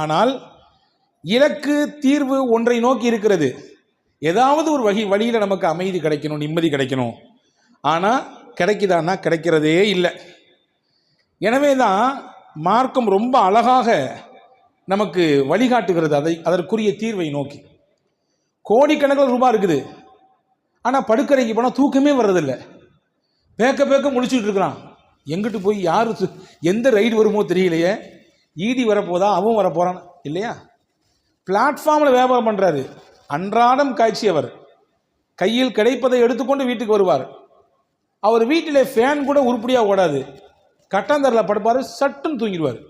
ஆனால் இலக்கு தீர்வு ஒன்றை நோக்கி இருக்கிறது. ஏதாவது ஒரு வகை வழியில் நமக்கு அமைதி கிடைக்கணும் நிம்மதி கிடைக்கணும். ஆனால் கிடைக்குதான்னா கிடைக்கிறதே இல்லை. எனவே தான் மார்க்கம் ரொம்ப அழகாக நமக்கு வழிகாட்டுகிறது அதை அதற்குரிய தீர்வை நோக்கி. கோடிக்கணக்கில் ரூபாய் இருக்குது. ஆனால் படுக்கறைக்கு போனால் தூக்கமே வர்றதில்லை. பேக்க பேக்க முடிச்சுட்டு இருக்கிறான் எங்கிட்டு போய் யார் சு- எந்த ரைடு வருமோ தெரியலையே. ஈடி வரப்போதான் அவன் வரப்போகிறான் இல்லையா? பிளாட்ஃபார்மில் வியாபாரம் பண்ணுறாரு அன்றாடம் காய்ச்சி அவர் கையில் கிடைப்பதை எடுத்துக்கொண்டு வீட்டுக்கு வருவார். அவர் வீட்டில் ஃபேன் கூட உருப்படியாக ஓடாது. கட்டாந்தரில் படுப்பார் சட்டுன்னு தூங்கிடுவார்.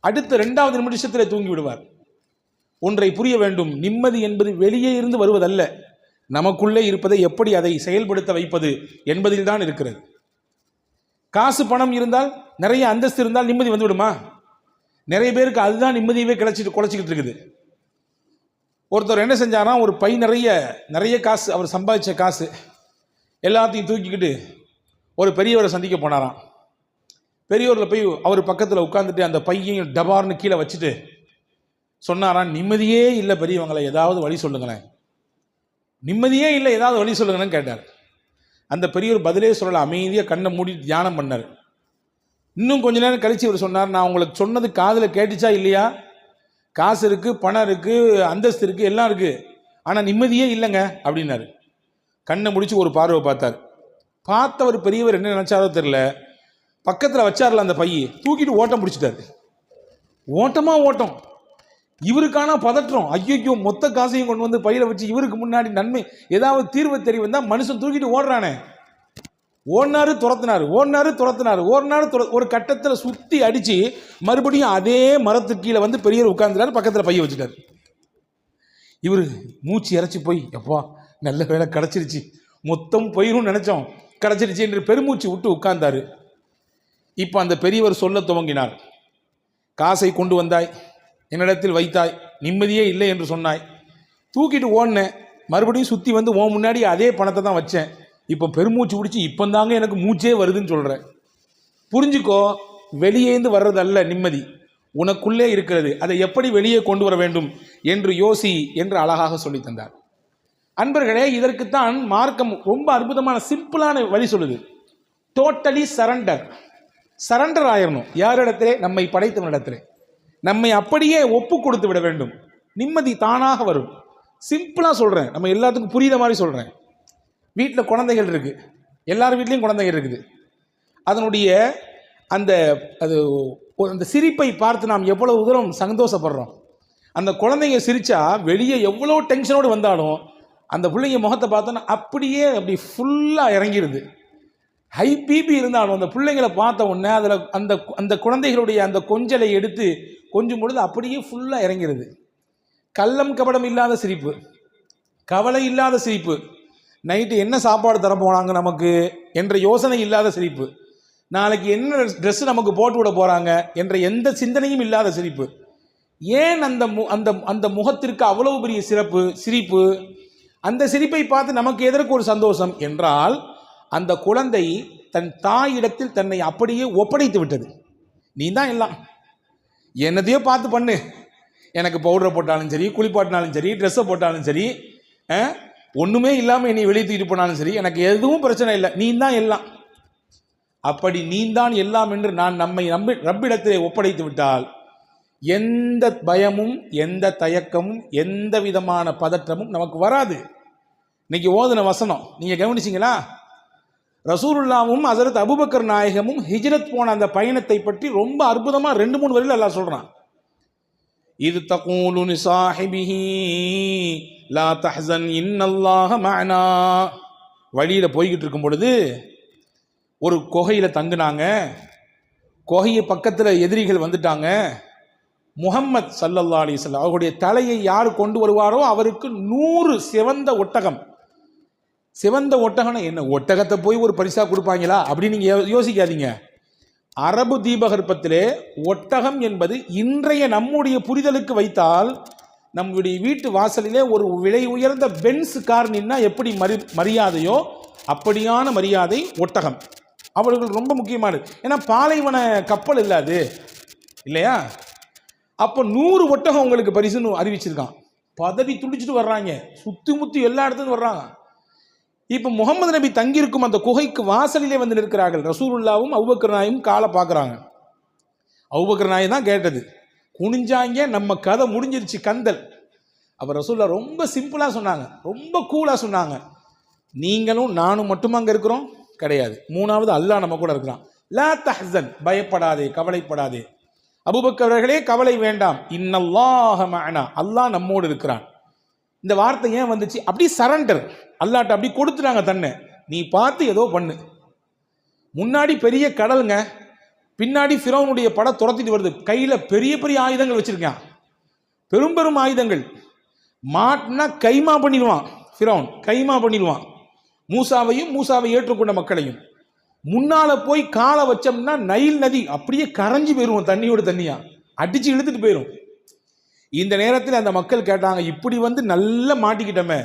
அடுத்த ரெண்டாவது நிமிஷத்தில் தூங்கி விடுவார். ஒன்றை புரிய வேண்டும். நிம்மதி என்பது வெளியே இருந்து வருவதல்ல. நமக்குள்ளே இருப்பதை எப்படி அதை செயல்படுத்த வைப்பது என்பதில் தான் இருக்கிறது. காசு பணம் இருந்தால் நிறைய அந்தஸ்து இருந்தால் நிம்மதி வந்துவிடுமா? நிறைய பேருக்கு அதுதான் நிம்மதியவே கிடச்சிட்டு குலைச்சிக்கிட்டு இருக்குது. ஒருத்தர் என்ன செஞ்சாராம் ஒரு பை நிறைய நிறைய காசு அவர் சம்பாதிச்ச காசு எல்லாத்தையும் தூக்கிக்கிட்டு ஒரு பெரியவரை சந்திக்க போனாராம். பெரியவரில் போய் அவர் பக்கத்தில் உட்காந்துட்டு அந்த பையையும் டபார்னு கீழே வச்சுட்டு சொன்னாராம் நிம்மதியே இல்லை பெரியவங்களை ஏதாவது வழி சொல்லுங்களேன். நிம்மதியே இல்லை ஏதாவது வழி சொல்லுங்கன்னு கேட்டார். அந்த பெரியவர் பதிலே சொல்லலை அமைதியாக கண்ணை மூடி தியானம் பண்ணார். இன்னும் கொஞ்ச நேரம் கழிச்சு இவர் சொன்னார் நான் உங்களுக்கு சொன்னது காதில் கேட்டுச்சா இல்லையா? காசு இருக்குது பணம் இருக்குது அந்தஸ்து இருக்குது எல்லாம் இருக்குது ஆனால் நிம்மதியே இல்லைங்க அப்படின்னாரு. கண்ணை முடிச்சு ஒரு பார்வை பார்த்தார். பார்த்தவர் பெரியவர் என்ன நினச்சாரோ தெரில பக்கத்தில் வச்சார்ல அந்த பையை தூக்கிட்டு ஓட்டம் பிடிச்சிட்டாரு. ஓட்டமாக ஓட்டம். இவருக்கான பதற்றம். ஐயோ மொத்த காசையும் கொண்டு வந்து பையில வச்சு இவருக்கு முன்னாடி நன்மை ஏதாவது தீர்வு தெரிய வந்தால் மனுஷன் தூக்கிட்டு ஓடுறானே. ஓனாரு துரத்தினார் ஓனாரு துரத்தினார். ஓனாரு துர ஒரு கட்டத்தில் சுற்றி அடித்து மறுபடியும் அதே மரத்துக்கு கீழே வந்து பெரியவர் உட்கார்ந்துறாரு பக்கத்தில் பைய வச்சுட்டார். இவர் மூச்சு இறச்சி போய் எப்பா நல்ல வேலை கிடச்சிருச்சு. மொத்தம் போயிரும் நினச்சோம். கிடச்சிருச்சு என்று பெருமூச்சு விட்டு உட்கார்ந்தார். இப்போ அந்த பெரியவர் சொல்ல துவங்கினார். காசை கொண்டு வந்தாய். என்னிடத்தில் வைத்தாய். நிம்மதியே இல்லை என்று சொன்னாய். தூக்கிட்டு ஓடினேன். மறுபடியும் சுற்றி வந்து உன் முன்னாடி அதே பணத்தை தான் வச்சேன். இப்போ பெருமூச்சு பிடிச்சி இப்போ தாங்க எனக்கு மூச்சே வருதுன்னு சொல்கிறேன் புரிஞ்சுக்கோ வெளியேந்து வர்றதல்ல நிம்மதி. உனக்குள்ளே இருக்கிறது. அதை எப்படி வெளியே கொண்டு வர வேண்டும் என்று யோசி என்று அழகாக சொல்லி தந்தார். அன்பர்களே இதற்குத்தான் மார்க்கம் ரொம்ப அற்புதமான சிம்பிளான வழி சொல்லுது. டோட்டலி சரண்டர் சரண்டர் ஆயிடணும் யாரிடத்திலே? நம்மை படைத்தவனிடத்திலே. நம்மை அப்படியே ஒப்பு கொடுத்து விட வேண்டும். நிம்மதி தானாக வரும். சிம்பிளாக சொல்கிறேன் நம்ம எல்லாத்துக்கும் புரியுத மாதிரி சொல்கிறேன் வீட்டில் குழந்தைகள் இருக்குது எல்லார் வீட்லேயும் குழந்தைகள் இருக்குது. அதனுடைய அந்த அது ஒரு- அந்த சிரிப்பை பார்த்து நாம் எவ்வளோ தூரம் சந்தோஷப்படுறோம். அந்த குழந்தைங்க சிரித்தா வெளியே எவ்வளோ டென்ஷனோடு வந்தாலும் அந்த பிள்ளைங்க முகத்தை பார்த்தோன்னா அப்படியே அப்படி ஃபுல்லாக இறங்கிடுது ஹை பிபி இருந்தாலும் அந்த பிள்ளைங்களை பார்த்த உடனே அதில் அந்த அந்த குழந்தைகளுடைய அந்த கொஞ்சலை எடுத்து கொஞ்சம் பொழுது அப்படியே ஃபுல்லாக இறங்கிடுது கள்ளம் கபடம் இல்லாத சிரிப்பு. கவலை இல்லாத சிரிப்பு. நைட்டு என்ன சாப்பாடு தரப்போனாங்க நமக்கு என்ற யோசனை இல்லாத சிரிப்பு. நாளைக்கு என்ன ட்ரெஸ் நமக்கு போட்டு விட போகிறாங்க என்ற எந்த சிந்தனையும் இல்லாத சிரிப்பு. ஏன் அந்த மு அந்த அந்த முகத்திற்கு அவ்வளவு பெரிய சிறப்பு சிரிப்பு? அந்த சிரிப்பை பார்த்து நமக்கு எதற்கு ஒரு சந்தோஷம் என்றால் அந்த குழந்தை தன் தாயிடத்தில் தன்னை அப்படியே ஒப்படைத்து விட்டது. நீ தான் எல்லாம். என்னதையோ பார்த்து பண்ணு. எனக்கு பவுடரை போட்டாலும் சரி குளிப்பாட்டினாலும் சரி ட்ரெஸ்ஸை போட்டாலும் சரி ஒன்றுமே ஒண்ணுமே இல்லாமல் என்னை வெளியே தூக்கிட்டு போனாலும் சரி எனக்கு எதுவும் பிரச்சனை இல்லை. நீ தான் எல்லாம். அப்படி நீந்தான் எல்லாம் என்று நான் நம்மை நம்பி ரப்பிடத்திலே ஒப்படைத்து விட்டால் எந்த பயமும் எந்த தயக்கமும் எந்த விதமான பதற்றமும் நமக்கு வராது. இன்னைக்கு ஓதுன வசனம் நீங்க கவனிச்சிங்களா? ரசூலுல்லாவும் ஹசரத் அபுபக்கர் நாயகமும் ஹிஜ்ரத் போன அந்த பயணத்தை பற்றி ரொம்ப அற்புதமாக ரெண்டு மூணு வரையில் எல்லாம் சொல்கிறான் இது தகூலு சாஹிபிஹி லா தஹன் இன்னல்லாஹ மானா வழியில் போய்கிட்டு இருக்கும் பொழுது ஒரு குகையில் தங்குனாங்க. குகையை பக்கத்தில் எதிரிகள் வந்துட்டாங்க. முகம்மத் சல்லல்லா அலிஸ்லாம் அவருடைய தலையை யார் கொண்டு வருவாரோ அவருக்கு நூறு சிவந்த ஒட்டகம். சிவந்த ஒட்டகம்னா என்ன? ஒட்டகத்தை போய் ஒரு பரிசாக கொடுப்பாங்களா? அப்படின்னு நீங்கள் யோ- யோசிக்காதீங்க. அரபு தீபகற்பத்திலே ஒட்டகம் என்பது இன்றைய நம்முடைய புரிதலுக்கு வைத்தால் நம்முடைய வீட்டு வாசலிலே ஒரு விலை உயர்ந்த பென்ஸ் கார் நின்னா எப்படி மரி மரியாதையோ அப்படியான மரியாதை ஒட்டகம். அவர்கள் ரொம்ப முக்கியமானது. ஏன்னா பாலைவன கப்பல் இல்லாது இல்லையா? அப்போ நூறு ஒட்டகம் உங்களுக்கு பரிசுன்னு அறிவிச்சிருக்கான். பதவி துடிச்சிட்டு வர்றாங்க. சுற்றி முற்றி எல்லா இடத்துலையும் வர்றாங்க. இப்போ முகமது நபி தங்கியிருக்கும் அந்த குகைக்கு வாசலிலே வந்து நிற்கிறார்கள். ரசூலுல்லாவும் அவுபக்கர் நாயும் காலை பார்க்குறாங்க. அவுபக்கர் நாய் தான் கேட்டது. குனிஞ்சாங்க நம்ம கதை முடிஞ்சிருச்சு கந்தல். அப்போ ரசூல்லா ரொம்ப சிம்பிளாக சொன்னாங்க. ரொம்ப கூலாக சொன்னாங்க. நீங்களும் நானும் மட்டுமா அங்கே இருக்கிறோம்? கிடையாது. மூணாவது அல்லாஹ் நம்ம கூட இருக்கிறான். லா தஹன் பயப்படாதே கவலைப்படாதே. அபுபக்கவர்களே கவலை வேண்டாம். இன்னல்லாஹ மேனா அல்லாஹ் நம்மோடு இருக்கிறான். இந்த வார்த்தை ஏன் வந்துச்சு? அப்படி சரண்டர் அல்லாட்ட அப்படி கொடுத்துட்டாங்க தன்னை. நீ பார்த்து ஏதோ பண்ணு. முன்னாடி பெரிய கடலுங்க பின்னாடி ஃபிரோனுடைய படம் துரத்திட்டு வருது. கையில் பெரிய பெரிய ஆயுதங்கள் வச்சுருக்கான். பெரும் பெரும் ஆயுதங்கள். மாட்டினா கைமா பண்ணிடுவான் ஃபிரௌன். கைமா பண்ணிடுவான். மூசாவையும் மூசாவை ஏற்றுக்கொண்ட மக்களையும். முன்னால் போய் காலை வச்சோம்னா நைல் நதி அப்படியே கரைஞ்சி போயிடும் தண்ணியோட தண்ணியாக அடித்து இழுத்துட்டு போயிடும் இந்த நேரத்தில் அந்த மக்கள் கேட்டாங்க இப்படி வந்து நல்லா மாட்டிக்கிட்டோமே.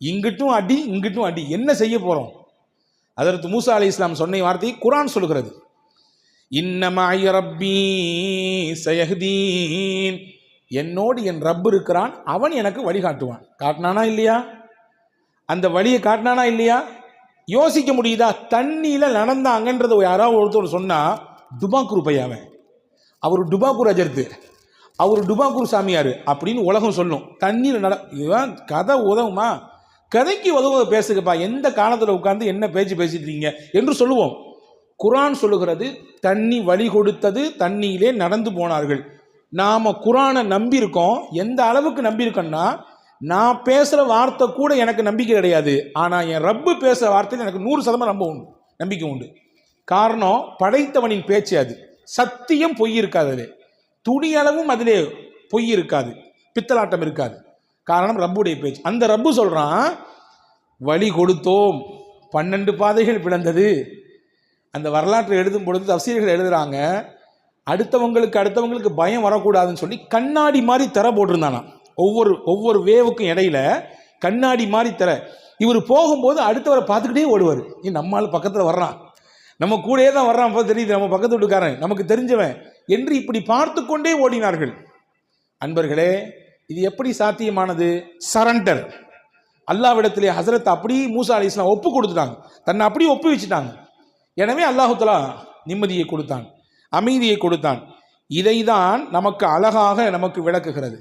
இங்கிட்டும் அடி இங்கிட்டும் அடி. என்ன செய்ய போகிறோம் அதற்கு மூசா அலி இஸ்லாம் சொன்ன வார்த்தை குரான் சொல்கிறது. இன்னமாய ரப்பி சயஹ்தீன். என்னோடு என் ரப் இருக்கிறான் அவன் எனக்கு வழிகாட்டுவான் காட்டினானா இல்லையா? அந்த வழியை காட்டினானா இல்லையா? யோசிக்க முடியுதா? தண்ணியில் நடந்தாங்கன்றத யாராவது ஒருத்தர் சொன்னா டுபாக்குரு பையாவன் அவர் டுபாக்குரு அஜர்த்து அவர் டுபாக்கூர் சாமியார் அப்படின்னு உலகம் சொல்லும். தண்ணியில் நட இதுதான் கதை உதவுமா? கதைக்கு உதவ பேசுங்கப்பா. எந்த காலத்தில் உட்காந்து என்ன பேச்சு பேசிட்டீங்க இருக்கீங்க என்று சொல்லுவோம். குரான் சொல்லுகிறது தண்ணி வழி கொடுத்தது தண்ணியிலே நடந்து போனார்கள். நாம் குரானை நம்பியிருக்கோம். எந்த அளவுக்கு நம்பியிருக்கோம்னா நான் பேசுகிற வார்த்தை கூட எனக்கு நம்பிக்கை கிடையாது. ஆனால் என் ரப்பு பேசுகிற வார்த்தையில் எனக்கு நூறு சதவீதம் நம்ப உண்டு நம்பிக்கை உண்டு. காரணம் படைத்தவனின் பேச்சு அது. சத்தியம் பொய் இருக்காது அது துணியளவும் அதிலே பொய் இருக்காது பித்தலாட்டம் இருக்காது. காரணம் ரப்புடைய பேச்சு. அந்த ரப்பு சொல்கிறான் வழி கொடுத்தோம் பன்னெண்டு பாதைகள் பிளந்தது. அந்த வரலாற்றை எழுதும் பொழுது தப்சீர்கள் எழுதுகிறாங்க அடுத்தவங்களுக்கு அடுத்தவங்களுக்கு பயம் வரக்கூடாதுன்னு சொல்லி கண்ணாடி மாதிரி தர போட்டிருந்தானா? ஒவ்வொரு ஒவ்வொரு வேவுக்கும் இடையில கண்ணாடி மாதிரி தர. இவர் போகும்போது அடுத்தவரை பார்த்துக்கிட்டே ஓடுவார். ஏன் நம்மால் பக்கத்தில் வர்றான். நம்ம கூடயே தான் வர்றான் அப்போ தெரியுது. நம்ம பக்கத்து வீட்டுக்காரன். நமக்கு தெரிஞ்சவன். என்று இப்படி பார்த்து கொண்டே ஓடினார்கள். அன்பர்களே இது எப்படி சாத்தியமானது? சரண்டர் அல்லாவிடத்திலே ஹசரத் அப்படி மூசா அலி இஸ்லாம் ஒப்பு கொடுத்துட்டாங்க. தன்னை அப்படியே ஒப்பு வச்சுட்டாங்க. எனவே அல்லாஹுத்தலா நிம்மதியை கொடுத்தான் அமைதியை கொடுத்தான். இதை தான் நமக்கு அழகாக நமக்கு விளக்குகிறது.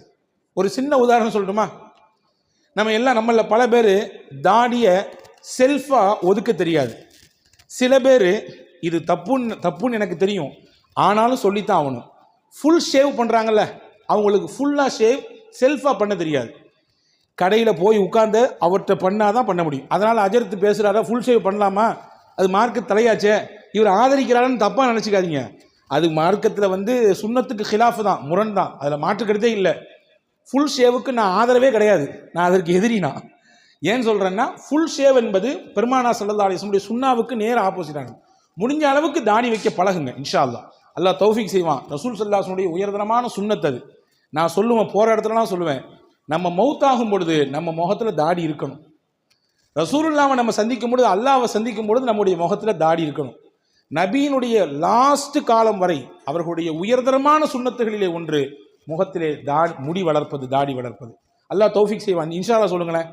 ஒரு சின்ன உதாரணம் சொல்லட்டுமா? நம்ம எல்லாம் நம்மள பல பேர் தாடியை செல்ஃபாக ஒதுக்க தெரியாது. சில பேர் இது தப்புன்னு தப்புன்னு எனக்கு தெரியும். ஆனாலும் சொல்லித்தான் ஆகணும். ஃபுல் ஷேவ் பண்ணுறாங்கல்ல அவங்களுக்கு ஃபுல்லாக ஷேவ் செல்ஃபாக பண்ண தெரியாது. கடையில் போய் உட்காந்து அவர்கிட்ட பண்ணால் தான் பண்ண முடியும். அதனால் அஜர்த்து பேசுகிறாரா ஃபுல் ஷேவ் பண்ணலாமா? அது மார்க்கு தலையாச்சே. இவர் ஆதரிக்கிறாருன்னு தப்பாக நினச்சிக்காதீங்க. அது மார்க்கத்தில் வந்து சுண்ணத்துக்கு ஹிலாஃப் தான் முரண் தான். அதில் மாற்றுக்கிறதே இல்லை. ஃபுல் ஷேவுக்கு நான் ஆதரவே கிடையாது. நான் அதற்கு எதிரினா ஏன் சொல்கிறேன்னா ஃபுல் ஷேவ் என்பது பெருமானா சல்லா அலிஸ்லமுடைய சுண்ணாவுக்கு நேர ஆப்போசிட்டாங்க முடிஞ்ச அளவுக்கு தாடி வைக்க பழகுங்க இன்ஷா அல்லா அல்லாஹ் தௌஃபிக் செய்வான். ரசூல் சல்லாஹனுடைய உயர்தனமான சுண்ணத் அது. நான் சொல்லுவேன் போகிற இடத்துலலாம் சொல்லுவேன். நம்ம மௌத்தாகும் பொழுது நம்ம முகத்தில் தாடி இருக்கணும். ரசூலுல்லாவை நம்ம சந்திக்கும் பொழுது அல்லாவை சந்திக்கும் பொழுது நம்முடைய முகத்தில் தாடி இருக்கணும். நபியினுடைய லாஸ்ட் காலம் வரை அவர்களுடைய உயர்தரமான சுண்ணத்துகளிலே ஒன்று முகத்திலே தாடி முடி வளர்ப்பது தாடி வளர்ப்பது. அல்லாஹ் தௌஃபிக் செய்வான். இன்ஷாலா சொல்லுங்களேன்.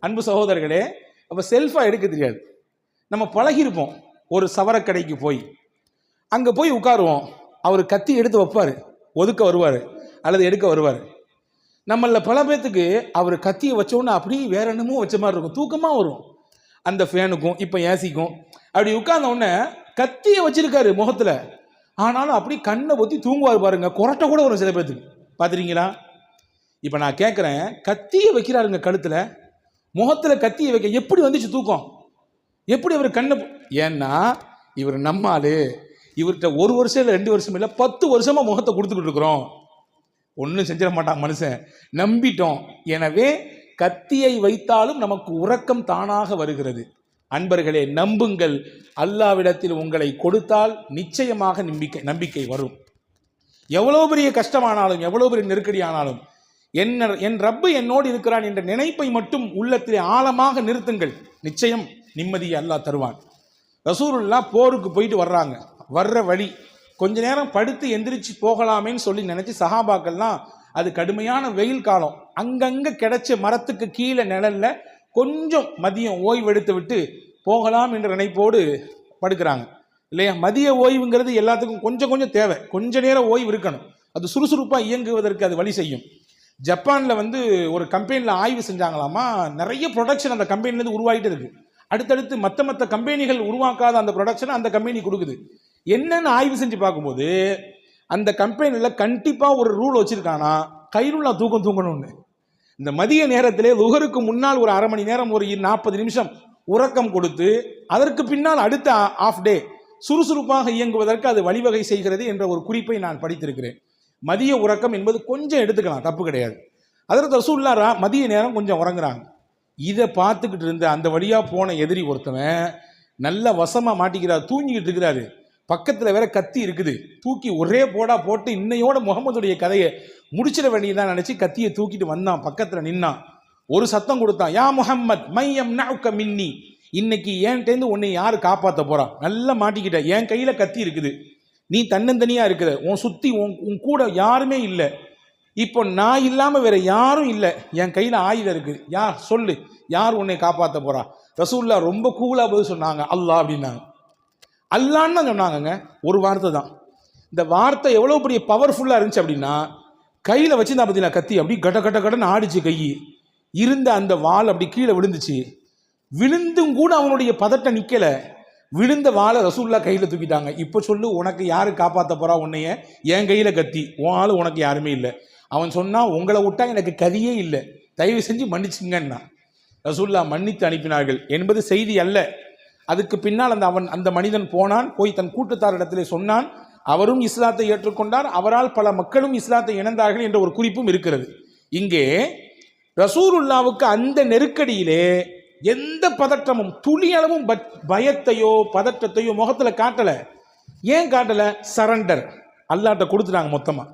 அன்பு சகோதரர்களே அப்போ செல்ஃபாக எடுக்க தெரியாது. நம்ம பழகியிருப்போம் ஒரு சவரக்கடைக்கு போய் அங்கே போய் உட்காருவோம். அவர் கத்தி எடுத்து வைப்பார். ஒதுக்க வருவார். அல்லது எடுக்க வருவார். நம்மள பல பேர்த்துக்கு அவர் கத்தியை வச்ச அப்படியே வேற என்னமோ வச்ச மாதிரி இருக்கும். தூக்கமாக வரும். அந்த ஃபேனுக்கும் இப்போ ஏசிக்கும். அப்படி உட்கார்ந்த உடனே கத்தியை வச்சிருக்காரு முகத்தில். ஆனாலும் அப்படி கண்ணை ஒத்தி தூங்குவார் பாருங்க. குரட்டை கூட வரும் சில பேர்த்துக்கு பார்த்துறீங்களா இப்போ நான் கேட்குறேன் கத்தியை வைக்கிறாருங்க கழுத்தில். முகத்தில் கத்தியை வைக்க எப்படி வந்துச்சு தூக்கம்? எப்படி அவர் கண்ணை ஏன்னா இவர் நம்மாளு இவர்கிட்ட ஒரு வருஷம் இல்லை ரெண்டு வருஷம் இல்லை பத்து வருஷமாக முகத்தை கொடுத்துக்கிட்டு இருக்கிறோம். ஒன்றும் செஞ்சிட மாட்டான் மனுஷன். நம்பிட்டோம். எனவே கத்தியை வைத்தாலும் நமக்கு உறக்கம் தானாக வருகிறது. அன்பர்களே நம்புங்கள். அல்லாவிடத்தில் உங்களை கொடுத்தால் நிச்சயமாக நம்பிக்கை நம்பிக்கை வரும். எவ்வளோ பெரிய கஷ்டமானாலும் எவ்வளோ பெரிய நெருக்கடி ஆனாலும் என் என் ரப்பு என்னோடு இருக்கிறான் என்ற நினைப்பை மட்டும் உள்ளத்திலே ஆழமாக நிறுத்துங்கள். நிச்சயம் நிம்மதியை அல்லாஹ் தருவான். ரசூருல்லாம் போருக்கு போயிட்டு வர்றாங்க. வர்ற வழி. கொஞ்ச நேரம் படுத்து எந்திரிச்சு போகலாமேன்னு சொல்லி நினைச்சு சஹாபாக்கள்லாம் அது கடுமையான வெயில் காலம். அங்கங்க கிடைச்ச மரத்துக்கு கீழே நிழல்ல கொஞ்சம் மதியம் ஓய்வெடுத்து விட்டு போகலாம் என்ற நினைப்போடு படுக்கிறாங்க. இல்லையா? மதிய ஓய்வுங்கிறது எல்லாத்துக்கும் கொஞ்சம் கொஞ்சம் தேவை. கொஞ்ச நேரம் ஓய்வு இருக்கணும். அது சுறுசுறுப்பாக இயங்குவதற்கு அது வழி செய்யும். ஜப்பானில் வந்து ஒரு கம்பெனியில் ஆய்வு செஞ்சாங்களாமா? நிறைய ப்ரொடக்ஷன் அந்த கம்பெனிலேருந்து உருவாகிட்டு இருக்குது அடுத்தடுத்து மற்ற மற்ற கம்பெனிகள் உருவாக்காத அந்த ப்ரொடக்ஷனை அந்த கம்பெனி கொடுக்குது. என்னென்னு ஆய்வு செஞ்சு பார்க்கும்போது அந்த கம்பெனியில் கண்டிப்பாக ஒரு ரூல் வச்சுருக்கானா? கைருள்ளா தூக்கம் தூங்கணும்னு. இந்த மதிய நேரத்திலே லுகருக்கு முன்னால் ஒரு அரை மணி நேரம் ஒரு நாற்பது நிமிஷம் உறக்கம் கொடுத்து அதற்கு பின்னால் அடுத்த ஆஃப் டே சுறுசுறுப்பாக இயங்குவதற்கு அது வழிவகை செய்கிறது என்ற ஒரு குறிப்பை நான் படித்திருக்கிறேன். மதிய உறக்கம் என்பது கொஞ்சம் எடுத்துக்கலாம் தப்பு கிடையாது. அதற்கு ரசூல்லாரா மதிய நேரம் கொஞ்சம் உறங்குறாங்க. இதை பார்த்துக்கிட்டு இருந்த அந்த வழியாக போன எதிரி ஒருத்தவன் நல்ல வசமாக மாட்டிக்கிறார் தூங்கிக்கிட்டு இருக்கிறாரு. பக்கத்தில் வேற கத்தி இருக்குது. தூக்கி ஒரே போடா போட்டு இன்னையோட முகமதுடைய கதையை முடிச்சிட வேண்டியதான் நினச்சி கத்தியை தூக்கிட்டு வந்தான். பக்கத்தில் நின்னான் ஒரு சத்தம் கொடுத்தான். யா முஹம்மத் மையம் நவுக்க மின்னி. இன்னைக்கு ஏன்ட்டேந்து உன்னை யார் காப்பாற்ற போகிறான் நல்லா மாட்டிக்கிட்ட. என் கையில் கத்தி இருக்குது. நீ தன்னந்தனியாக இருக்கிற. உன் சுற்றி உன் உன் கூட யாருமே இல்லை. இப்போ நான் இல்லாமல் வேற யாரும் இல்லை. என் கையில் ஆயுதம் இருக்குது யார் சொல்லு. யார் உன்னை காப்பாற்ற போகிறா ரசூல்லா ரொம்ப கூலாக போது சொன்னாங்க. அல்லா அப்படின்னாங்க. அல்லான்னு தான் சொன்னாங்கங்க. ஒரு வார்த்தை தான். இந்த வார்த்தை எவ்வளோ பெரிய பவர்ஃபுல்லாக இருந்துச்சு அப்படின்னா கையில் வச்சுருந்தா பார்த்தீங்களா கத்தி? அப்படி கட கட கடன்னு ஆடிச்சு கை. இருந்த அந்த வாள் அப்படி கீழே விழுந்துச்சு. விழுந்தும் கூட அவனுடைய பதட்டம் நிற்கலை விழுந்த வாளை ரசூல்லா கையில் தூக்கிட்டாங்க. இப்போ சொல்லு உனக்கு யார் காப்பாற்ற போறா உன்னைய? என் கையில் கத்தி. உன் ஆள் உனக்கு யாருமே இல்லை. அவன் சொன்னால் உங்களை விட்டா எனக்கு கதியே இல்லை. தயவு செஞ்சு மன்னிச்சுங்கன்னா ரசூல்லா மன்னித்து அனுப்பினார்கள். என்பது செய்தி அல்ல. அதுக்கு பின்னால் அந்த அவன் அந்த மனிதன் போனான் போய் தன் கூட்டத்தாரிடத்திலே சொன்னான் அவரும் இஸ்லாத்தை ஏற்றுக்கொண்டார் அவரால் பல மக்களும் இஸ்லாத்தை இணைந்தார்கள் என்ற ஒரு குறிப்பும் இருக்கிறது. இங்கே ரசூருல்லாவுக்கு அந்த நெருக்கடியிலே எந்த பதற்றமும் துளியளவும் பயத்தையோ பதற்றத்தையோ முகத்தில் காட்டலை. ஏன் காட்டலை? சரண்டர் அல்லாட்ட கொடுத்துட்டாங்க மொத்தமாக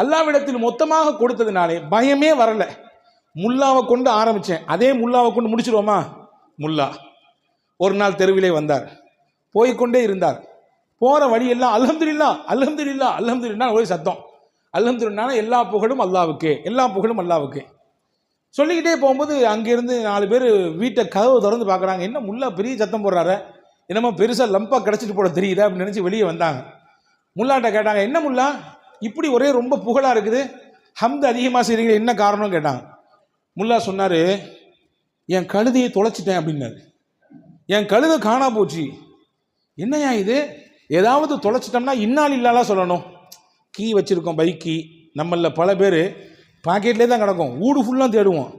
அல்லாவிடத்தில் மொத்தமாக கொடுத்ததுனாலே பயமே வரலை. முல்லாவை கொண்டு ஆரம்பித்தேன் அதே முல்லாவை கொண்டு முடிச்சிருவோமா? முல்லா. ஒரு நாள் தெருவிலே வந்தார். போய்க்கொண்டே இருந்தார். போகிற வழியெல்லாம் அல்ஹம்துலில்லா அல்ஹம்துலில்லா அல்ஹம்துலில்லா ஒரே சத்தம். அல்ஹம்துலில்லான எல்லா புகழும் அல்லாவுக்கு எல்லா புகழும் அல்லாவுக்கு. சொல்லிக்கிட்டே போகும்போது அங்கேருந்து நாலு பேர் வீட்டை கதவு திறந்து பார்க்குறாங்க. என்ன முல்லா பெரிய சத்தம் போடுறாரு? என்னமோ பெருசாக லம்பாக கிடச்சிட்டு போட தெரியுதா? அப்படின்னு நினச்சி வெளியே வந்தாங்க. முல்லாட்ட கேட்டாங்க என்ன முல்லா? இப்படி ஒரே ரொம்ப புகழாக இருக்குது. ஹம்து அதிகமாக செய்கிறீங்க என்ன காரணம்னு கேட்டாங்க. முல்லா சொன்னார் என் கழுதியை தொலைச்சிட்டேன் அப்படின்னாரு. என் கழுதை காணா போச்சு. என்னய்யா இது? ஏதாவது தொலைச்சிட்டோம்னா இன்னால் இல்லாலாம் சொல்லணும். கீ வச்சுருக்கோம் பைக் கீ. நம்மளில் பல பேர் பாக்கெட்லேயே தான் கிடக்கும். வீடு ஃபுல்லாக தேடுவோம்.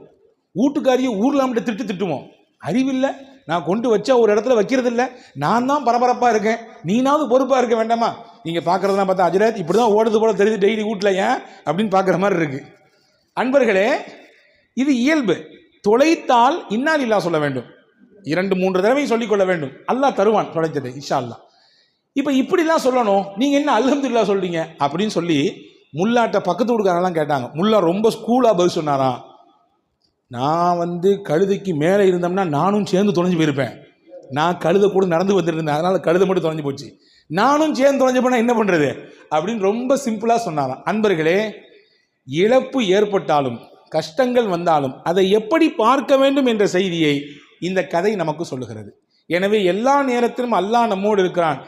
வீட்டுக்காரியை ஊரில் நம்மகிட்ட திட்டு திட்டுவோம். அறிவில்லை. நான் கொண்டு வச்சா ஒரு இடத்துல வைக்கிறதில்ல. நான் தான் பரபரப்பாக இருக்கேன். நீனாவது பொறுப்பாக இருக்க வேண்டாமா? நீங்கள் பார்க்குறதெல்லாம் பார்த்தா அஜரத் இப்படி தான் ஓடுது போல தெரியுது டெய்லி வீட்டில் ஏன் அப்படின்னு பார்க்குற மாதிரி இருக்குது அன்பர்களே இது இயல்பு. தொலைத்தால் இன்னால் இல்லா சொல்ல வேண்டும். இரண்டு மூன்று தடவை சொல்லிக்கொள்ள வேண்டும். அல்லாஹ் தருவான் தொலைஞ்சது இஷா அல்லாஹ் இப்போ இப்படிலாம் சொல்லணும் நீங்கள் என்ன அல்ஹம்துலில்லாஹ் சொல்கிறீங்க அப்படின்னு சொல்லி முல்லாட்ட பக்கத்து வீட்டுக்காரெல்லாம் கேட்டாங்க. முல்லா ரொம்ப ஸ்கூலாக பதில் சொன்னாராம். நான் வந்து கழுதைக்கு மேலே இருந்தோம்னா நானும் சேர்ந்து தொலைஞ்சு போயிருப்பேன். நான் கழுதை கூட நடந்து வந்துருந்தேன் அதனால் கழுதை மட்டும் தொலைஞ்சு போச்சு. நானும் சேர்ந்து தொலைஞ்சு போனால் என்ன பண்ணுறது அப்படின்னு ரொம்ப சிம்பிளாக சொன்னாராம். அன்பர்களே இழப்பு ஏற்பட்டாலும் கஷ்டங்கள் வந்தாலும் அதை எப்படி பார்க்க வேண்டும் என்ற செய்தியை இந்த கதை நமக்கு சொல்லுகிறது. எனவே எல்லா நேரத்திலும் அல்லாஹ் நம்மோடு இருக்கிறான்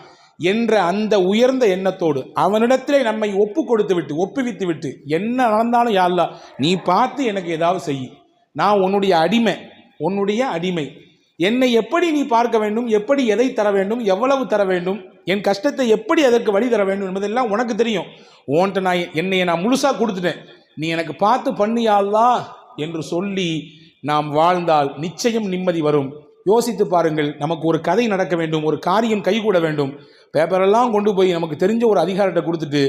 என்ற அந்த உயர்ந்த எண்ணத்தோடு அவனிடத்திலே நம்மை ஒப்பு கொடுத்து விட்டு ஒப்புவித்து விட்டு என்ன நடந்தாலும் யாருலா நீ பார்த்து எனக்கு ஏதாவது செய். நான் உன்னுடைய அடிமை உன்னுடைய அடிமை. என்னை எப்படி நீ பார்க்க வேண்டும் எப்படி எதை தர வேண்டும் எவ்வளவு தர வேண்டும் என் கஷ்டத்தை எப்படி அதற்கு வழி தர வேண்டும் என்பதெல்லாம் உனக்கு தெரியும். உன்கிட்ட நான் என்னை நான் முழுசாக கொடுத்துட்டேன். நீ எனக்கு பார்த்து பண்ணியாள்லா என்று சொல்லி நாம் வாழ்ந்தால் நிச்சயம் நிம்மதி வரும். யோசித்து பாருங்கள் நமக்கு ஒரு கதை நடக்க வேண்டும் ஒரு காரியம் கைகூட வேண்டும். பேப்பரெல்லாம் கொண்டு போய் நமக்கு தெரிஞ்ச ஒரு அதிகாரத்தை கொடுத்துட்டு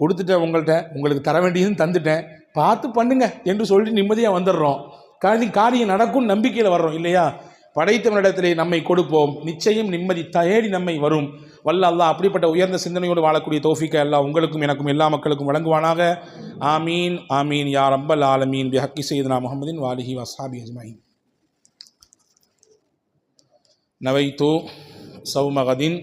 கொடுத்துட்டேன் உங்கள்கிட்ட உங்களுக்கு தர வேண்டியதுன்னு தந்துட்டேன். பார்த்து பண்ணுங்க என்று சொல்லிட்டு நிம்மதியாக வந்துடுறோம். காரி காரியம் நடக்கும் நம்பிக்கையில் வர்றோம் இல்லையா? படைத்தவனிடத்திலே நம்மை கொடுப்போம். நிச்சயம் நிம்மதி தேடி நம்மை வரும். வல்ல அல்லாஹ் அப்படிப்பட்ட உயர்ந்த சிந்தனையோடு வாழக்கூடிய தோஃபிக்க எல்லாம் உங்களுக்கும் எனக்கும் எல்லா மக்களுக்கும் வழங்குவானாக. ஆமீன் ஆமீன் யா அம்பல் ஆலமீன். பிஹக்கி செய்தனா முகமதின் வாலிஹி வசாபி அஜ்மாயின். நவைத்து சௌமகதின்